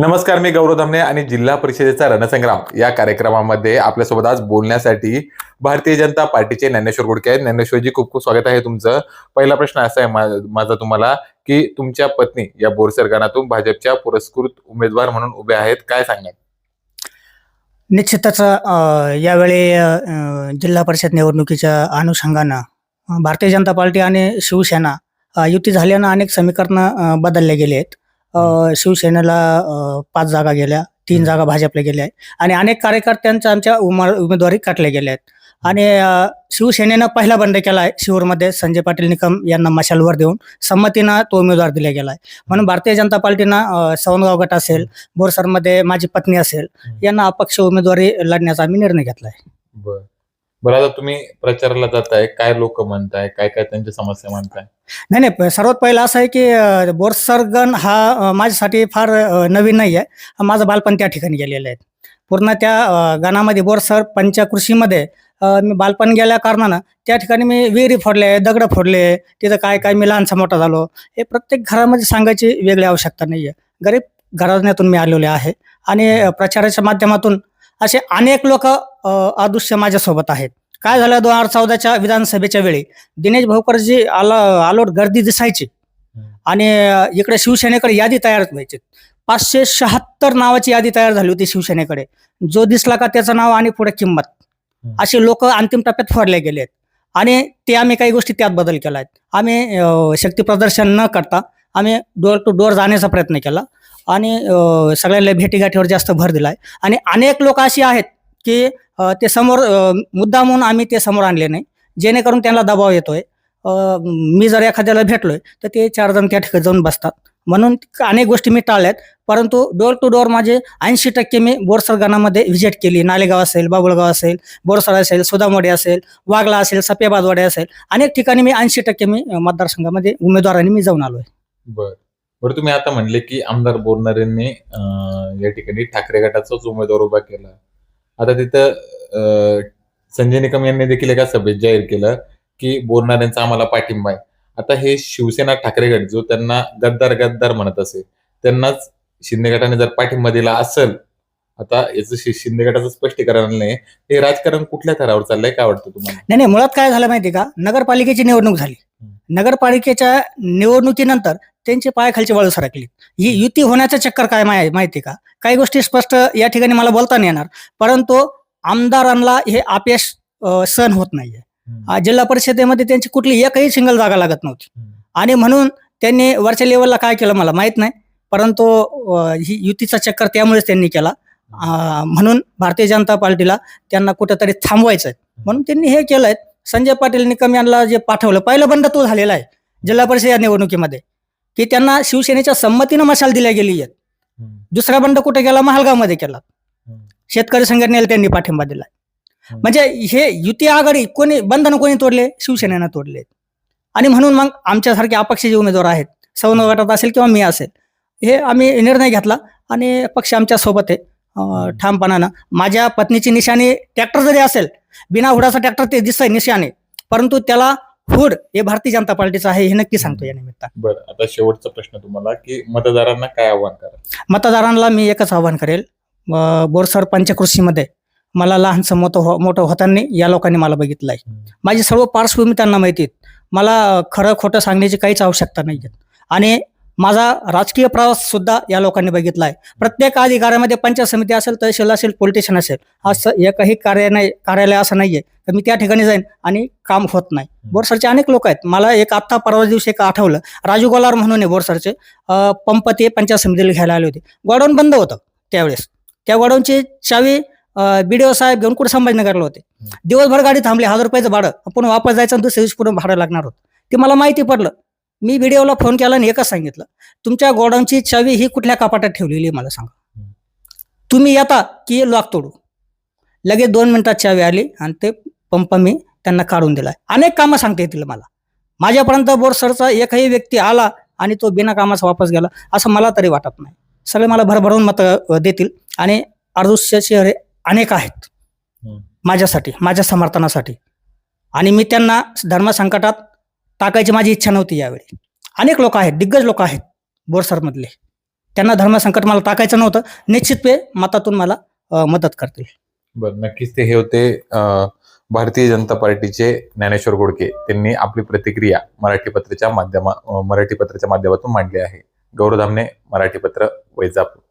नमस्कार मी गौरव धमने आणि जिल्हा परिषदेचा रणसंग्राम. या कार्यक्रमामध्ये आपल्यासोबत आज बोलण्यासाठी भारतीय जनता पार्टीचे ज्ञानेश्वर गुडके आहेत. ज्ञानेश्वरजी खूप खूप स्वागत आहे तुमचं. पहिला प्रश्न असा आहे माझा तुम्हाला की तुमच्या पत्नी या बोरसर भाजपच्या पुरस्कृत उमेदवार म्हणून उभे आहेत. काय सांगाल निश्चितच यावेळी जिल्हा परिषद निवडणुकीच्या अनुषंगानं भारतीय जनता पार्टी आणि शिवसेना युती झाल्यानं अनेक समीकरणं बदलले गेले आहेत अ, शिवसेनेला अ, पाच जागा गेल्या तीन. जागा भाजपला गेल्या आहेत. आणि अनेक कार्यकर्त्यांच्या आमच्या उमा- उमेदवारी काटल्या गेल्या आहेत. आणि अ, शिवसेनेनं पहिला बंड केला आहे. शिवूरमध्ये संजय पाटील निकम यांना मशालवर देऊन संमतीनं तो उमेदवार दिला गेला आहे. म्हणून भारतीय जनता पार्टीनं अ, सवनगाव गट असेल बोरसरमध्ये माझी पत्नी असेल यांना अपक्ष उमेदवारी लढण्याचा आम्ही निर्णय घेतला आहे. बर. बरं आता तुम्ही प्रचाराला जाताय काय लोक म्हणताय काय काय त्यांच्या समस्या म्हणताय? नाही नाही प- सर्वात पहिलं असं आहे की बोरसरगण हा अ, माझ्यासाठी फार अ, नवीन नाही आहे. माझं बालपण त्या ठिकाणी गेलेलं आहे. पूर्ण त्या अ, गणामध्ये बोरसर पंचकृषीमध्ये अ, मी बालपण गेल्या कारणानं त्या ठिकाणी मी विहिरी फोडले दगड फोडले तिथं काय काय मी लहानसा मोठा झालो. हे प्रत्येक घरामध्ये सांगायची वेगळी आवश्यकता नाही आहे. गरीब घराण्यातून मी आलेले आहे आणि अ, प्रचाराच्या माध्यमातून असे अनेक लोक अदृश्य माझ्यासोबत आहेत. काय झालं दोन हजार चौदाच्या विधानसभेच्या वेळी? दिनेश भाऊकरजी आला आलोट गर्दी दिसायची. आणि इकडे शिवसेनेकडे यादी तयार व्हायची. पाचशे शहात्तर नावाची यादी तयार झाली होती शिवसेनेकडे. जो दिसला का त्याचं नाव आणि पुढे किंमत. असे लोक अंतिम टप्प्यात फोडले गेले आहेत आणि ते आम्ही काही गोष्टी त्यात बदल केला आहेत. आम्ही शक्ती प्रदर्शन न करता आम्ही डोर टू डोर जाण्याचा प्रयत्न केला. आणि सगळ्यांना भेटीगाठीवर जास्त भर दिलाय. आणि अनेक लोक अशी आहेत की ते समोर मुद्दा म्हणून आम्ही ते समोर आणले नाही. जेणेकरून त्यांना दबाव येतोय. मी जर एखाद्याला भेटलोय तर ते चार जण त्या ठिकाणी जाऊन बसतात. म्हणून अनेक गोष्टी मी टाळल्यात. परंतु डोर टू डोअर माझे ऐंशी टक्के मी बोरसर गणामध्ये व्हिजिट केली. नालेगाव असेल बाबुळगाव असेल बोरसर असेल सुदामोडे असेल वागला असेल सपेबाजवाडे असेल अनेक ठिकाणी मी ऐंशी टक्के मी मतदारसंघामध्ये उमेदवारांनी मी जाऊन आलोय. आहे बरं तुम्ही आता म्हणले की आमदार बोरणारेंनी या ठिकाणी ठाकरे गटाचाच उमेदवार उभा केला. आता तिथं संजय निकम यांनी देखील एका सभेत जाहीर केलं की बोलणाऱ्यांचा आम्हाला पाठिंबा आहे. आता हे शिवसेना ठाकरे गट जो त्यांना गद्दार गद्दार म्हणत असे त्यांनाच शिंदे गटाने जर पाठिंबा दिला असेल आता याचं शिंदे गटाचं स्पष्टीकरण नाही हे राजकारण कुठल्या थरावर चाललंय काय वाटतं तुम्हाला? नाही नाही मुळात काय झालं माहिती का? नगरपालिकेची निवडणूक झाली. नगरपालिकेच्या निवडणुकीनंतर त्यांची पायाखालची वाळू सरकली. ही युती होण्याचं चक्कर काय माहि- माहिती का? काही गोष्टी स्पष्ट या ठिकाणी मला बोलता नाही येणार. परंतु आमदारांना हे अपयश सहन होत नाहीये. जिल्हा परिषदेमध्ये त्यांची कुठली एकही सिंगल जागा लागत नव्हती. आणि म्हणून त्यांनी वरच्या लेवलला काय केलं मला माहीत नाही. परंतु ही युतीचा चक्कर त्यामुळेच त्यांनी केला. म्हणून भारतीय जनता पार्टीला त्यांना कुठेतरी थांबवायचं आहे म्हणून त्यांनी हे केलंय. संजय पाटील निकम यांना जे पाठवलं. पहिलं बंड तो झालेला आहे जिल्हा परिषद या निवडणुकीमध्ये. की त्यांना शिवसेनेच्या संमतीनं मशाल दिल्या गेली आहे दुसरा बंड कुठे गेला? महालगावमध्ये केला शेतकरी संघटनेला त्यांनी पाठिंबा दिला. म्हणजे हे युती आघाडी कोणी बंधन कोणी तोडले? शिवसेनेनं तोडले. आणि म्हणून मग आमच्यासारखे अपक्ष जे उमेदवार आहेत. सौन गटात असेल किंवा मी असेल. हे आम्ही निर्णय घेतला आणि पक्ष आमच्यासोबत आहे. ठामपणानं. माझ्या पत्नीची निशाणी ट्रॅक्टर जरी असेल बिना हुडाचा ट्रॅक्टर ते दिसतंय निशाणे. परंतु त्याला हुड हे भारतीय जनता पार्टीचं आहे हे नक्की सांगतो या निमित्तानं. बरं आता शेवटचा प्रश्न तुम्हाला की मतदारांना काय आव्हान करा मतदारांना मी एकच आवाहन करेल. अं, बोरसर पंचकृषीमध्ये मला लहानसं मोठं हो मोठं होताना या लोकांनी मला बघितलं आहे माझी सर्व पार्श्वभूमी त्यांना माहिती मला खरं खोटं सांगण्याची काहीच आवश्यकता नाही आहे आणि माझा राजकीय प्रवास सुद्धा या लोकांनी बघितला आहे प्रत्येक अधिकाऱ्यामध्ये पंचायत समिती असेल तहसील असेल पोलिटिशियन असेल. असं एकही कार्य नाही कार्यालय असं नाहीये. तर मी त्या ठिकाणी जाईन आणि काम होत नाही. बोरसरचे अनेक लोक आहेत. मला एक आत्ता परवा दिवशी एक आठवलं. राजू गोलार म्हणून आहे बोरसरचे. पंप ते पंचायत समितीला घ्यायला आले होते. गोडाऊन बंद होतं त्यावेळेस. त्या गोडाऊनची चावी बीडीओ साहेब घेऊन कुठे संभाजीनगरला होते. दिवसभर गाडी थांबली हजार रुपयाचं भाडं. आपण वापस जायचं आणि दुसऱ्या दिवशी पुढे भाडं लागणार होतं. ते मला माहिती पडलं. मी व्हिडिओला फोन केला आणि एकच सांगितलं तुमच्या गोडाऊनची चावी ही कुठल्या कपाटात ठेवलेली आहे मला सांगा. तुम्ही येता की लॉक तोडू. लगेच दोन मिनिटात चावी आली आणि ते पंप मी त्यांना काढून दिला. अनेक कामं सांगता येतील मला. माझ्यापर्यंत बोरसरचा एकही व्यक्ती आला आणि तो बिना कामाचा वापस गेला असं मला तरी वाटत नाही. सगळे मला भरभरून मत देतील आणि अर्धुष्य शहरे अनेक आहेत. माझ्यासाठी माझ्या समर्थनासाठी. आणि मी त्यांना धर्मसंकटात टाकायची माझी इच्छा नव्हती यावेळी. अनेक लोक आहेत दिग्गज लोक आहेत बोरसरमधले. त्यांना धर्मसंकट मला टाकायचं नव्हतं. निश्चितपे मतातून मला मदत करतील. बरं नक्कीच ते हे होते भारतीय जनता पार्टीचे ज्ञानेश्वर गोडके. त्यांनी आपली प्रतिक्रिया मराठी पत्राच्या माध्यमा मराठी पत्राच्या माध्यमातून मांडली आहे. गौरधामने मराठी पत्र वैजापूर.